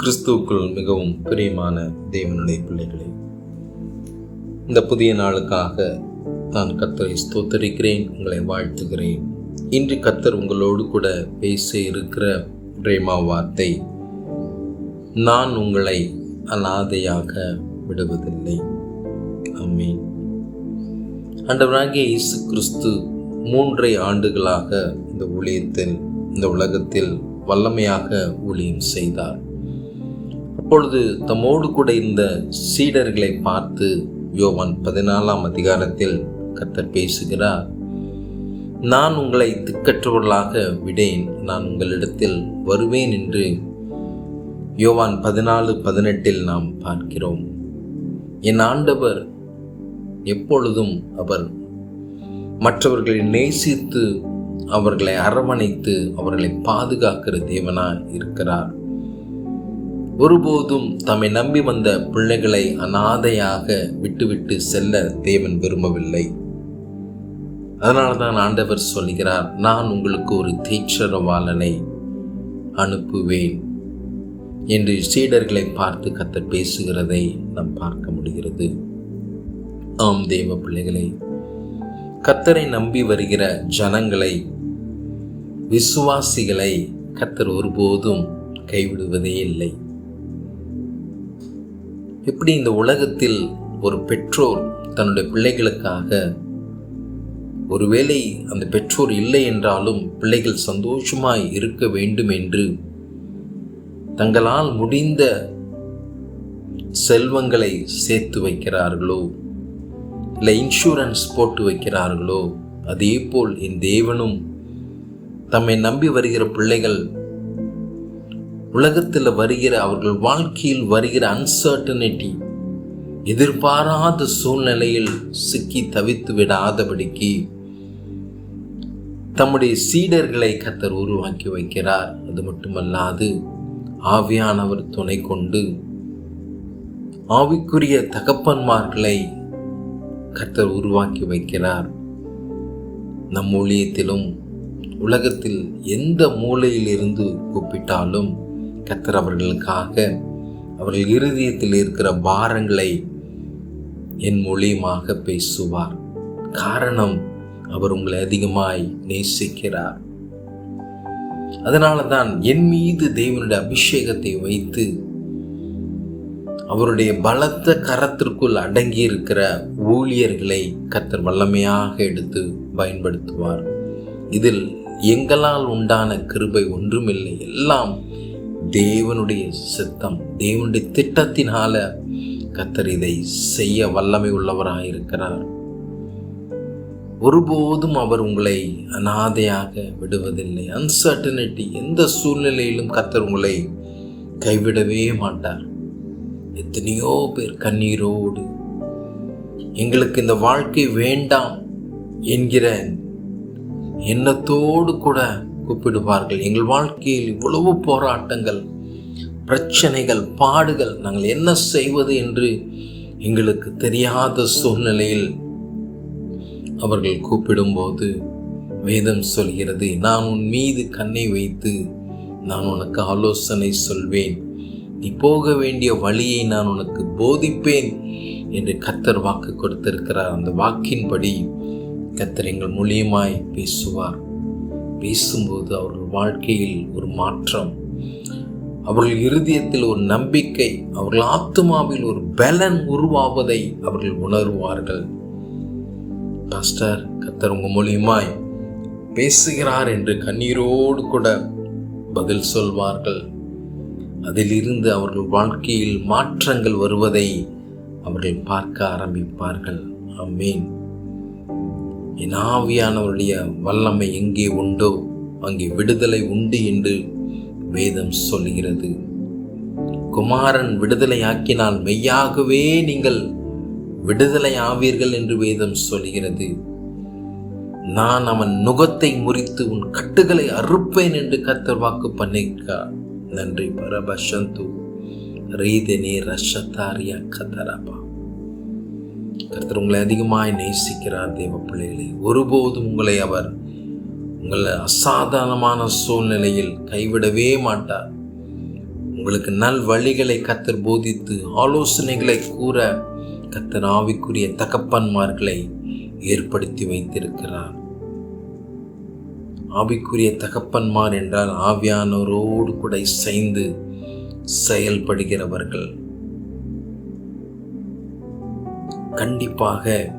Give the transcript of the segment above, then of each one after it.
கிறிஸ்துவுக்குள் மிகவும் பிரியமான தேவனுடைய பிள்ளைகளே இந்த புதிய நாளுக்காக நான் கத்தரை ஸ்தோத்தரிக்கிறேன் உங்களை வாழ்த்துகிறேன். இன்று கத்தர் உங்களோடு கூட பேச இருக்கிற பிரேமா வார்த்தை நான் உங்களை அனாதையாக விடுவதில்லை. அம்மீன் ஆண்டவராகிய இயேசு கிறிஸ்து மூன்றை ஆண்டுகளாக இந்த ஊழியத்தில் இந்த உலகத்தில் வல்லமையாக ஊழியம் செய்தார். அப்பொழுது தம்மோடு கூட இருந்த சீடர்களை பார்த்து யோவான் பதினாலாம் அதிகாரத்தில் கத்தர் பேசுகிறார் நான் உங்களை திக்கற்றவர்களாக விடேன். நான் உங்களிடத்தில் வருவேன் என்று யோவான் பதினாலு பதினெட்டில் நாம் பார்க்கிறோம். என் ஆண்டவர் எப்பொழுதும் அவர் மற்றவர்களை நேசித்து அவர்களை அரவணைத்து அவர்களை பாதுகாக்கிற தேவனாய் இருக்கிறார். ஒருபோதும் தம்மை நம்பி வந்த பிள்ளைகளை அனாதையாக விட்டுவிட்டு செல்ல தேவன் விரும்பவில்லை. அதனால தான் ஆண்டவர் சொல்கிறார் நான் உங்களுக்கு ஒரு தீட்சரவாளனை அனுப்புவேன் என்று சீடர்களை பார்த்து கத்த பேசுகிறதை நாம் பார்க்க முடிகிறது. ஆம் தேவ பிள்ளைகளை கத்தரை நம்பி வருகிற ஜனங்களை விசுவாசிகளை கத்தர் ஒருபோதும் கைவிடுவதே இல்லை. எப்படி இந்த உலகத்தில் ஒரு பெற்றோர் தன்னுடைய பிள்ளைகளுக்காக ஒருவேளை அந்த பெற்றோர் இல்லை என்றாலும் பிள்ளைகள் சந்தோஷமாய் இருக்க வேண்டும் என்று தங்களால் முடிந்த செல்வங்களை சேர்த்து வைக்கிறார்களோ? இல்லை இன்சூரன்ஸ் போட்டு வைக்கிறார்களோ? அதே போல் என் தேவனும் தம்மை நம்பி வருகிற பிள்ளைகள் உலகத்தில் வருகிற அவர்கள் வாழ்க்கையில் வருகிற அன்சர்டனிட்டி எதிர்பாராத சூழ்நிலையில் சிக்கி தவித்து விடாதபடிக்கு தம்முடைய சீடர்களை கத்தர் உருவாக்கி வைக்கிறார். அது மட்டுமல்லாது ஆவியானவர் துணை கொண்டு ஆவிக்குரிய தகப்பன்மார்களை கத்தர் உருவாக்கி வைக்கிறார். நம் ஊழியத்திலும் உலகத்தில் எந்த மூலையிலிருந்து கூப்பிட்டாலும் கத்தர் அவர்களுக்காக அவர்கள் இருதயத்தில் இருக்கிற பாரங்களை என் மூலியமாக பேசுவார். காரணம் அவர் உங்களை அதிகமாய் நேசிக்கிறார். அதனால தான் என் மீது தேவனுடைய அபிஷேகத்தை வைத்து அவருடைய பலத்த கரத்திற்குள் அடங்கி இருக்கிற ஊழியர்களை கத்தர் வல்லமையாக எடுத்து பயன்படுத்துவார். இதில் எங்களால் உண்டான கிருபை ஒன்றுமில்லை. எல்லாம் தேவனுடைய சித்தம் தேவனுடைய திட்டத்தினால கத்தர் இதை செய்ய வல்லமை உள்ளவராக இருக்கிறார். ஒருபோதும் அவர் உங்களை அனாதையாக விடுவதில்லை. அன்சர்டனிட்டி எந்த சூழ்நிலையிலும் கத்தர் உங்களை கைவிடவே மாட்டார். எத்தனையோ பேர் கண்ணீரோடு எங்களுக்கு இந்த வாழ்க்கை வேண்டாம் என்கிற எண்ணத்தோடு கூட கூப்பிடுவார்கள். எங்கள் வாழ்க்கையில் இவ்வளவு போராட்டங்கள் பிரச்சனைகள் பாடுகள் நாங்கள் என்ன செய்வது என்று எங்களுக்கு தெரியாத சூழ்நிலையில் அவர்கள் கூப்பிடும்போது வேதம் சொல்கிறது நான் உன் மீது கண்ணை வைத்து நான் உனக்கு ஆலோசனை சொல்வேன். நீ போக வேண்டிய வழியை நான் உனக்கு போதிப்பேன் என்று கத்தர் வாக்கு கொடுத்திருக்கிறார். அந்த வாக்கின்படி கத்தர் எங்கள் மூலியமாய் பேசுவார். பேசும்போது அவர்கள் வாழ்க்கையில் ஒரு மாற்றம். அவர்கள் இருதயத்தில் ஒரு நம்பிக்கை அவர்கள் ஆத்மாவில் ஒரு பலன் உருவாவதை அவர்கள் உணர்வார்கள். பாஸ்டர் கத்தர் உங்கள் மூலியமாய் பேசுகிறார் என்று கண்ணீரோடு கூட பதில் சொல்வார்கள். அதிலிருந்து அவர்கள் வாழ்க்கையில் மாற்றங்கள் வருவதை அவர்கள் பார்க்க ஆரம்பிப்பார்கள். அம்மேன் என் ஆவியானவருடைய வல்லமை எங்கே உண்டோ அங்கே விடுதலை உண்டு என்று வேதம் சொல்கிறது குமாரன் விடுதலையாக்கினால் மெய்யாகவே நீங்கள் விடுதலை ஆவீர்கள் என்று வேதம் சொல்கிறது நான் அவன் நுகத்தை முறித்து உன் கட்டுகளை அறுப்பேன் என்று கத்தர் வாக்கு பண்ணிக்கா நன்றி பரபசந்து ரீதனே ரஷத்தாரியா கதரபா கர்த்தர் உங்களை அதிகமாய் நேசிக்கிறார் தேவ பிள்ளைகளை. ஒருபோதும் உங்களை அவர் உங்களை அசாதாரணமான சூழ்நிலையில் கைவிடவே மாட்டார். உங்களுக்கு நல் வழிகளை கத்தர் போதித்து ஆலோசனைகளை கூற கத்தர் ஆவிக்குரிய தகப்பன்மார்களை ஏற்படுத்தி வைத்திருக்கிறார். ஆவிக்குரிய தகப்பன்மார் என்றால் ஆவியானோரோடு கூட இசைந்து செயல்படுகிறவர்கள். கண்டிப்பாக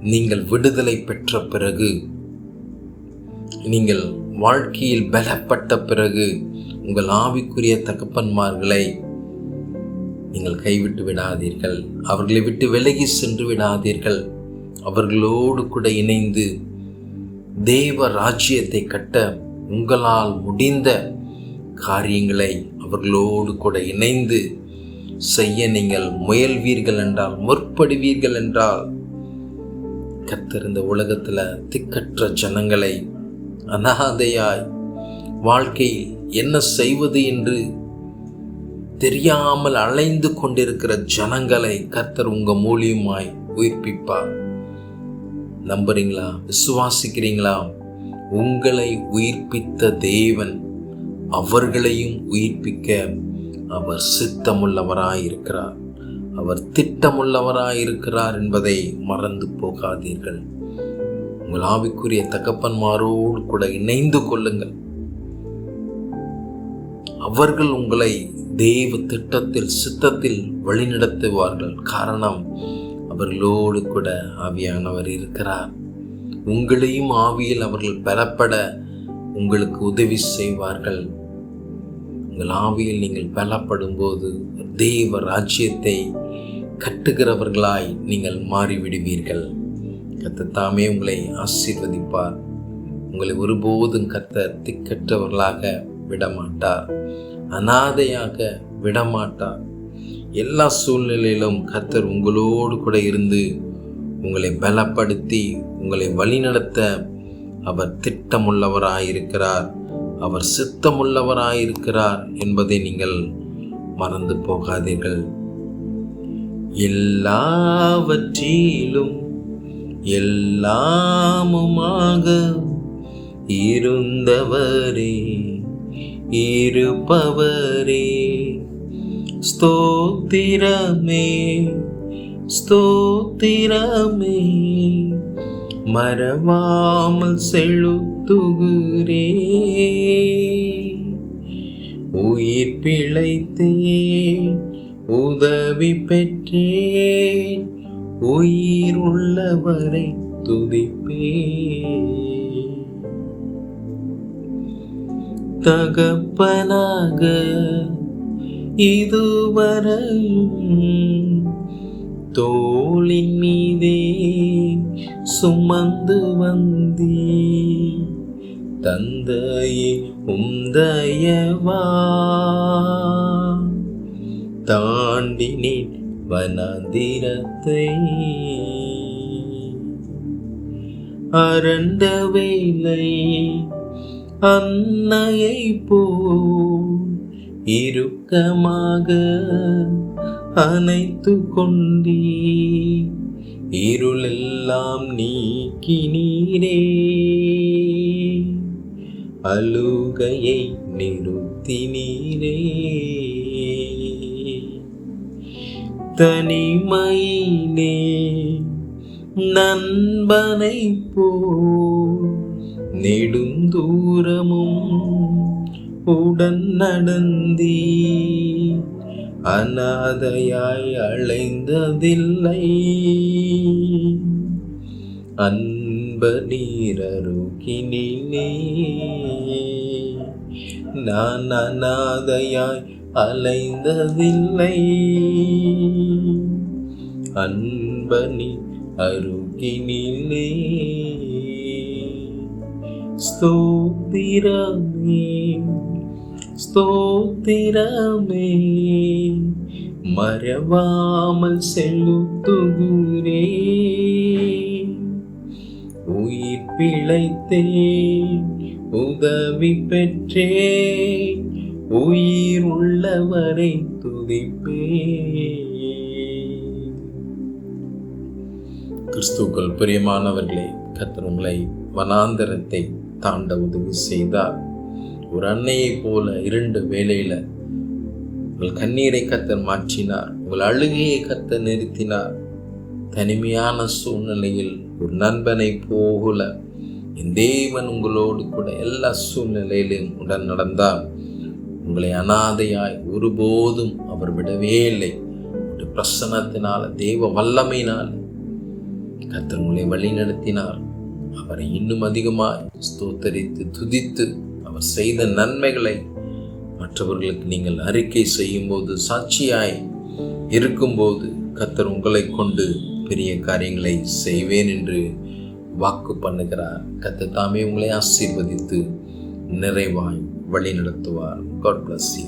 நீங்கள் விடுதலை பெற்ற பிறகு நீங்கள் வாழ்க்கையில் பலப்பட்ட பிறகு உங்கள் ஆவிக்குரிய தகப்பன்மார்களை நீங்கள் கைவிட்டு விடாதீர்கள். அவர்களை விட்டு விலகி சென்று விடாதீர்கள். அவர்களோடு கூட இணைந்து தேவ ராஜ்யத்தை கட்ட உங்களால் முடிந்த காரியங்களை அவர்களோடு கூட இணைந்து செய்ய நீங்கள் முயல்வீர்கள் என்றால் முற்படுவீர்கள் என்றால் கத்தர் இந்த உலகத்தில் திக்கற்ற ஜனங்களை அனாதையாய் வாழ்க்கையில் என்ன செய்வது என்று தெரியாமல் அலைந்து கொண்டிருக்கிற ஜனங்களை கர்த்தர் உங்க மூலியமாய் உயிர்ப்பிப்பார். நம்புறீங்களா? விசுவாசிக்கிறீங்களா? உங்களை உயிர்ப்பித்த தேவன் அவர்களையும் உயிர்ப்பிக்க அவர் சித்தமுள்ளவராயிருக்கிறார். அவர் திட்டமுள்ளவராயிருக்கிறார் என்பதை மறந்து போகாதீர்கள். உங்கள் ஆவிக்குரிய தகப்பன்மாரோடு கூட இணைந்து கொள்ளுங்கள். அவர்கள் உங்களை தெய்வ திட்டத்தில் சித்தத்தில் வழிநடத்துவார்கள். காரணம் அவர்களோடு கூட ஆவியானவர் இருக்கிறார். உங்களையும் ஆவியில் அவர்கள் பெறப்பட உங்களுக்கு உதவி செய்வார்கள். உங்கள் ஆவியில் நீங்கள் பலப்படும் போது தெய்வ ராஜ்யத்தை கட்டுகிறவர்களாய் நீங்கள் மாறிவிடுவீர்கள். கத்தத்தாமே உங்களை ஆசீர்வதிப்பார். உங்களை ஒருபோதும் கத்த திக்கற்றவர்களாக விடமாட்டார். அனாதையாக விடமாட்டார். எல்லா சூழ்நிலையிலும் கத்தர் உங்களோடு கூட இருந்து உங்களை பலப்படுத்தி உங்களை வழிநடத்த அவர் திட்டமுள்ளவராயிருக்கிறார். அவர் சித்தமுள்ளவராயிருக்கிறார் என்பதை நீங்கள் மறந்து போகாதீர்கள். எல்லாவற்றிலும் எல்லாமுமாக இருந்தவரே இருப்பவரே. ஸ்தோத்திரமே ஸ்தோத்திரமே. மறவாமல் செழு செலுத்துகிறே உயிர் பிழைத்தேன் உதவி பெற்றேன் உயிர் உள்ளவரை துதிப்பே தகப்பனாக இதுவரை தோளின் மீதே சுமந்து வந்தீ தந்தையே உந்தயவா தாண்டினேன் வனாந்திரத்தை அரண்ட வேலை அன்னையை போ இறுக்கமாக அணைத்து கொண்டே இருளெல்லாம் நீக்கினீரே அழுகையை நிறுத்தினீரே தனிமையிலே நண்பனை போ நெடும் தூரமும் உடன் நடந்தீ அநாதையாய் அழைந்ததில்லை. அன் இன்ப நீரருகினே நான் அநாதையாய் அலைந்ததில்லை. அன்பனி அருகினிலே ஸ்தோத்திரமே ஸ்தோத்திரமே. மறவாமல் செலுத்துகிறேன் பிழைத்தேன் உதவி பெற்றேன் உயிர் உள்ளவரை துதிப்பேன். கிறிஸ்துக்கள் பிரியமானவர்களே கர்த்தர் உங்களை வனாந்தரத்தை தாண்ட உதவி செய்தார். ஒரு அன்னையைப் போல இரண்டு வேளையில் உங்கள் கண்ணீரை கத்தர் மாற்றினார் உங்கள் அழுகையை கத்த நிறுத்தினார். தனிமையான சூழ்நிலையில் ஒரு நண்பனை போகல. என் தேவன் உங்களோடு கூட எல்லா சூழ்நிலையிலும் உடன் நடந்தால் உங்களை அனாதையாய் ஒருபோதும் அவர் விடவே இல்லை. ஒரு பிரசனத்தினால் தெய்வ வல்லமையினால் கத்தர் உங்களை வழி நடத்தினார் அவரை இன்னும் அதிகமாய் ஸ்தோத்தரித்து துதித்து அவர் செய்த நன்மைகளை மற்றவர்களுக்கு நீங்கள் அறிக்கை செய்யும்போது சாட்சியாய் இருக்கும்போது கத்தர் உங்களை கொண்டு பெரிய காரியங்களை செய்வேன் என்று வாக்கு பண்ணுகிறார். கத்த தாமே உங்களை ஆசீர்வதித்து நிறைவாய் வழி நடத்துவார் காட் பிளஸ் யூ